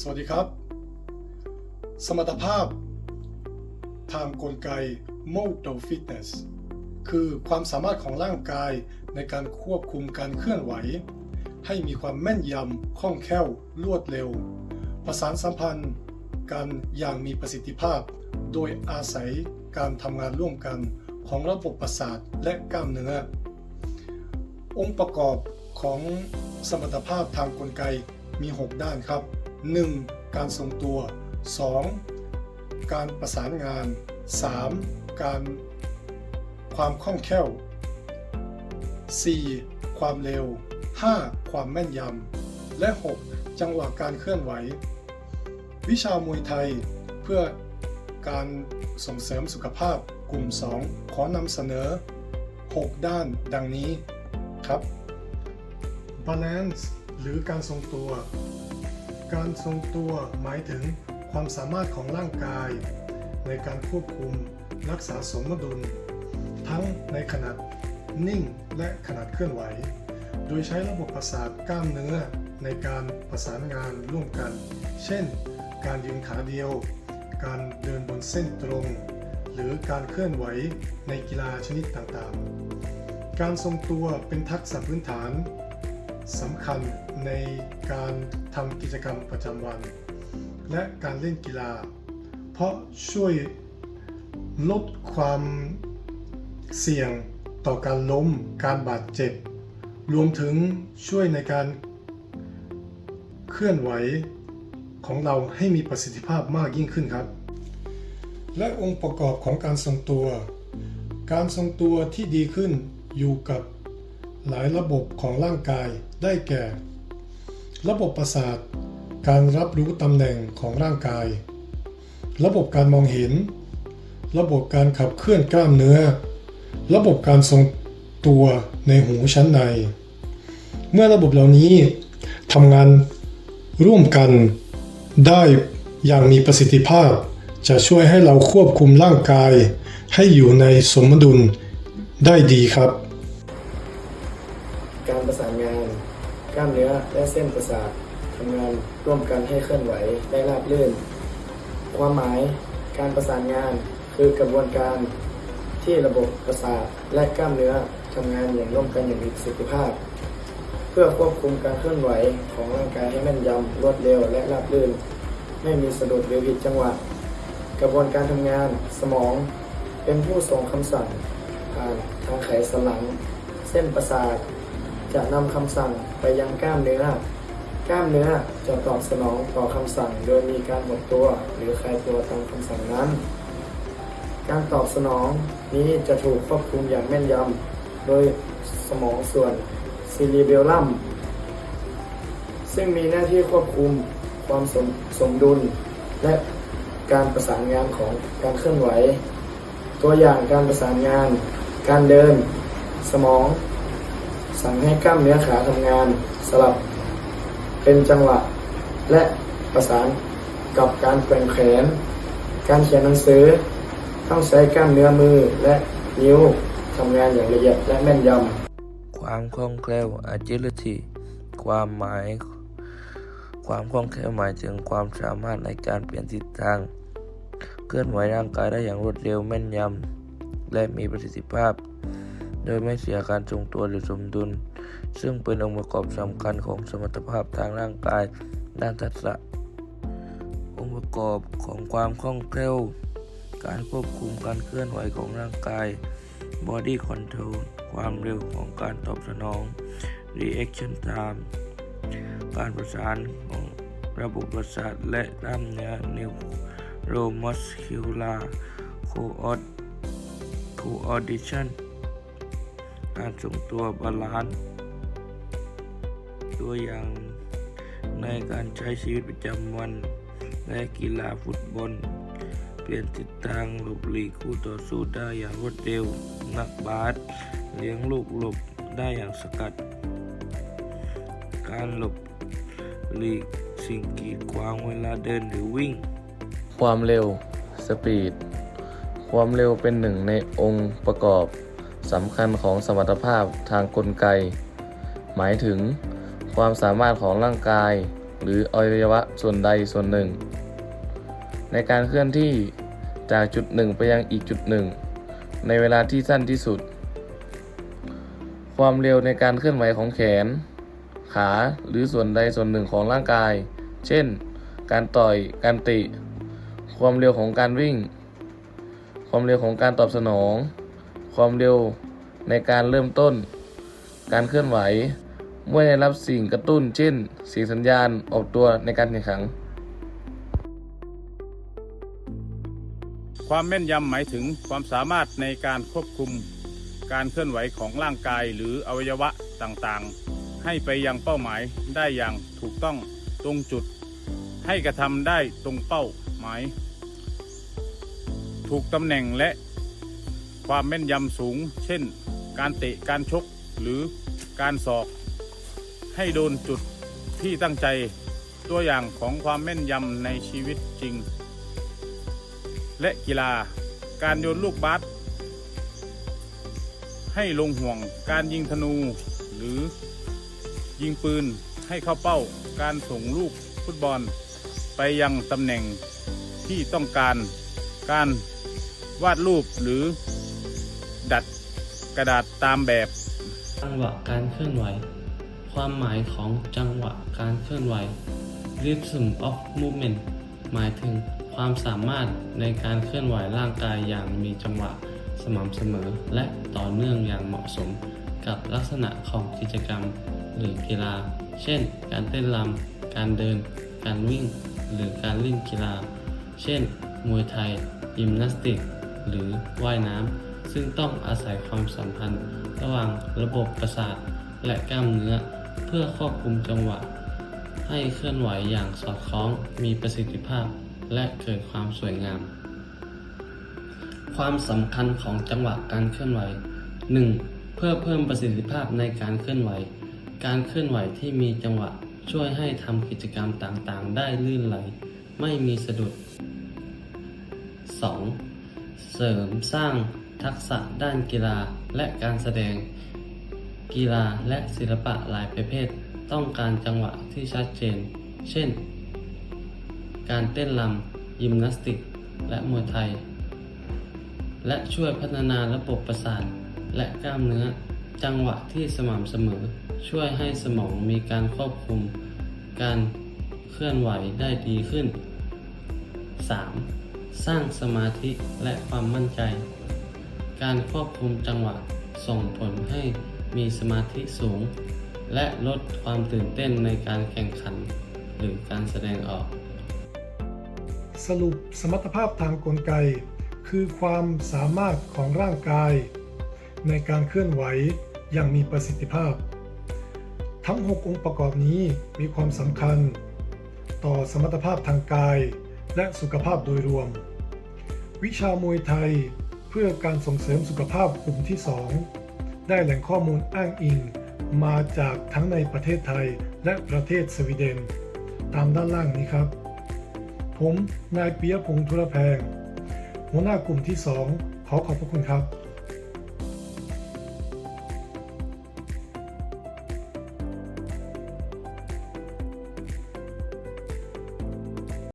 สวัสดีครับ สมรรถภาพทางกลไก Motor Fitness คือความสามารถของร่างกายในการควบคุมการเคลื่อนไหว ให้มีความแม่นยำ คล่องแคล่ว รวดเร็ว ประสานสัมพันธ์กันอย่างมีประสิทธิภาพ โดยอาศัยการทำงานร่วมกันของระบบประสาทและกล้ามเนื้อ องค์ประกอบของสมรรถภาพทางกลไกมี 6 ด้านครับ 1. การทรงตัว 2. การประสานงาน 3. การความคล่องแคล่ว 4. ความเร็ว 5. ความแม่นยำ และ 6. จังหวะการเคลื่อนไหว วิชามวยไทยเพื่อการส่งเสริมสุขภาพกลุ่ม 2 ขอนำเสนอ 6 ด้านดังนี้ครับ Balance หรือการทรงตัว การทรงตัวหมายถึงความสามารถของร่างกาย ในการควบคุมรักษาสมดุล ทั้งในขนาดนิ่งและขนาดเคลื่อนไหว โดยใช้ระบบประสาทกล้ามเนื้อในการประสานงานร่วมกัน เช่น การยืนขาเดียว การเดินบนเส้นตรง หรือการเคลื่อนไหวในกีฬาชนิดต่างๆ การทรงตัวเป็นทักษะพื้นฐานสำคัญ ในการทำกิจกรรมประจำวัน และการเล่นกีฬา เพราะช่วยลดความเสี่ยงต่อการล้มการบาดเจ็บ รวมถึงช่วยในการเคลื่อนไหวของเราให้มีประสิทธิภาพมากยิ่งขึ้นครับ และองค์ประกอบของการทรงตัว การทรงตัวที่ดีขึ้นอยู่กับหลายระบบของร่างกายได้แก่ ระบบประสาท การรับรู้ตำแหน่งของร่างกาย ระบบการมองเห็น ระบบการขับเคลื่อนกล้ามเนื้อ ระบบการทรงตัวในหูชั้นใน เมื่อระบบเหล่านี้ทำงานร่วมกันได้อย่างมีประสิทธิภาพ จะช่วยให้เราควบคุมร่างกาย ให้อยู่ในสมดุลได้ดีครับ การประสานงาน กล้ามเนื้อและเส้นประสาททำงานร่วมกันให้เคลื่อนไหวได้ราบรื่น ความหมายการประสานงานคือกระบวนการที่ระบบประสาทและกล้ามเนื้อทำงานอย่างร่วมกันอย่างมีประสิทธิภาพ เพื่อควบคุมการเคลื่อนไหวของร่างกายให้แม่นยำรวดเร็วและราบรื่น ไม่มีสะดุดหรือผิดจังหวะ กระบวนการทำงานสมองเป็นผู้ส่งคำสั่งผ่านทางไขสันหลัง เส้นประสาทจะนำคำสั่ง ไปยังกล้ามเนื้อกล้ามเนื้อจะตอบสนองต่อคำสั่ง โดยมีการหดตัวหรือคลายตัวตามคำสั่งนั้น การตอบสนองนี้จะถูกควบคุมอย่างแม่นยำโดยสมองส่วนซีรีเบลลัมซึ่งมีหน้าที่ควบคุมความสมสมดุล และการประสานงานของการเคลื่อนไหว ตัวอย่างการประสานงาน การเดิน สมอง สั่งให้กล้ามเนื้อขาทำงานสลับเป็นจังหวะ และประสานกับการแกว่งแขน การเขียนหนังสือ ต้องใช้กล้ามเนื้อมือและนิ้วทำงานอย่างละเอียดและแม่นยำ ความคล่องแคล่ว agility ความหมาย ความคล่องแคล่วหมายถึงความสามารถในการเปลี่ยนทิศทาง เคลื่อนไหวร่างกายได้อย่างรวดเร็วแม่นยำ และมีประสิทธิภาพ โดยไม่เสียการทรงตัวหรือสมดุล ซึ่งเป็นองค์ประกอบสำคัญของสมรรถภาพทางร่างกายด้านทักษะ องค์ประกอบของความคล่องแคล่ว การควบคุมการเคลื่อนไหวของร่างกาย body control ความเร็วของการตอบสนอง reaction time การประสานของระบบประสาทและกล้ามเนื้อ neuromuscular coord- coordination การทรงตัวบาลานซ์ตัวอย่างในการใช้ชีวิตประจำวัน และกีฬาฟุตบอล เปลี่ยนทิศทางหลบหลีกคู่ต่อสู้ได้อย่างรวดเร็ว นักบาสเลี้ยงลูกหลบได้อย่างสกัด การหลบหลีกสิ่งกีดขวางเวลาเดินหรือวิ่ง ความเร็วสปีด ความเร็วเป็นหนึ่งในองค์ประกอบ สำคัญของสมรรถภาพทางกลไก หมายถึง ความสามารถของร่างกาย หรืออวัยวะส่วนใดส่วนหนึ่ง ในการเคลื่อนที่จากจุดหนึ่งไปยังอีกจุดหนึ่ง ในเวลาที่สั้นที่สุด ความเร็วในการเคลื่อนไหวของแขน ขาหรือส่วนใดส่วนหนึ่งของร่างกาย เช่น การต่อยการติ ความเร็วของการวิ่ง ความเร็วของการตอบสนอง ความเร็วในการเริ่มต้น การเคลื่อนไหว เมื่อได้รับสิ่งกระตุ้น เช่น เสียงสัญญาณออกตัวในการแข่งขัน ความแม่นยำหมายถึงความสามารถในการควบคุม การเคลื่อนไหวของร่างกายหรืออวัยวะต่างๆ ให้ไปยังเป้าหมายได้อย่างถูกต้องตรงจุด ให้กระทำได้ตรงเป้าหมาย ถูกตำแหน่งและ ความแม่นยำสูง เช่น การเตะการชกหรือการศอก ให้โดนจุดที่ตั้งใจตัวอย่างของความแม่นยำในชีวิตจริง และกีฬา การโยนลูกบาสให้ลงห่วง การยิงธนู หรือยิงปืนให้เข้าเป้า การส่งลูกฟุตบอล ไปยังตำแหน่งที่ต้องการ การวาดรูปหรือ ดัดกระดาษตามแบบ จังหวะการเคลื่อนไหว ความหมายของจังหวะการเคลื่อนไหว rhythm of movement หมายถึงความสามารถในการเคลื่อนไหวร่างกายอย่างมีจังหวะสม่ำเสมอ และต่อเนื่องอย่างเหมาะสมกับลักษณะของกิจกรรมหรือกีฬา เช่น การเต้นรำการเดิน การวิ่ง หรือการเล่นกีฬา เช่น มวยไทย ยิมนาสติก หรือว่ายน้ำ ซึ่งต้องอาศัยความสัมพันธ์ ระหว่างระบบประสาทและกล้ามเนื้อ เพื่อควบคุมจังหวะ ให้เคลื่อนไหวอย่างสอดคล้องมีประสิทธิภาพ และเกิดความสวยงาม ความสำคัญของจังหวะการเคลื่อนไหว 1. เพื่อเพิ่มประสิทธิภาพในการเคลื่อนไหว การเคลื่อนไหวที่มีจังหวะช่วยให้ทำกิจกรรมต่างๆ ได้ลื่นไหล ไม่มีสะดุด 2. เสริมสร้าง ทักษะด้านกีฬาและการแสดง กีฬาและศิลปะหลายประเภท ต้องการจังหวะที่ชัดเจน เช่น การเต้นรำยิมนาสติก และมวยไทย และช่วยพัฒนาระบบประสาทและกล้ามเนื้อ จังหวะที่สม่ำเสมอ ช่วยให้สมองมีการควบคุม การเคลื่อนไหวได้ดีขึ้น 3. สร้างสมาธิและความมั่นใจ การควบคุมจังหวะส่งผลให้มีสมาธิสูง และลดความตื่นเต้นในการแข่งขัน หรือการแสดงออก สรุปสมรรถภาพทางกลไก คือความสามารถของร่างกาย ในการเคลื่อนไหวอย่างมีประสิทธิภาพ ทั้ง 6 องค์ประกอบนี้มีความสำคัญ ต่อสมรรถภาพทางกาย และสุขภาพโดยรวม วิชามวยไทย เพื่อการส่งเสริมสุขภาพกลุ่มที่ 2 ได้แหล่งข้อมูลอ้างอิง มาจากทั้งในประเทศไทยและประเทศสวีเดน ตามด้านล่างนี้ครับ ผมนายเปียพงษ์ธุรแพง หัวหน้ากลุ่มที่ 2 ขอขอบพระคุณครับ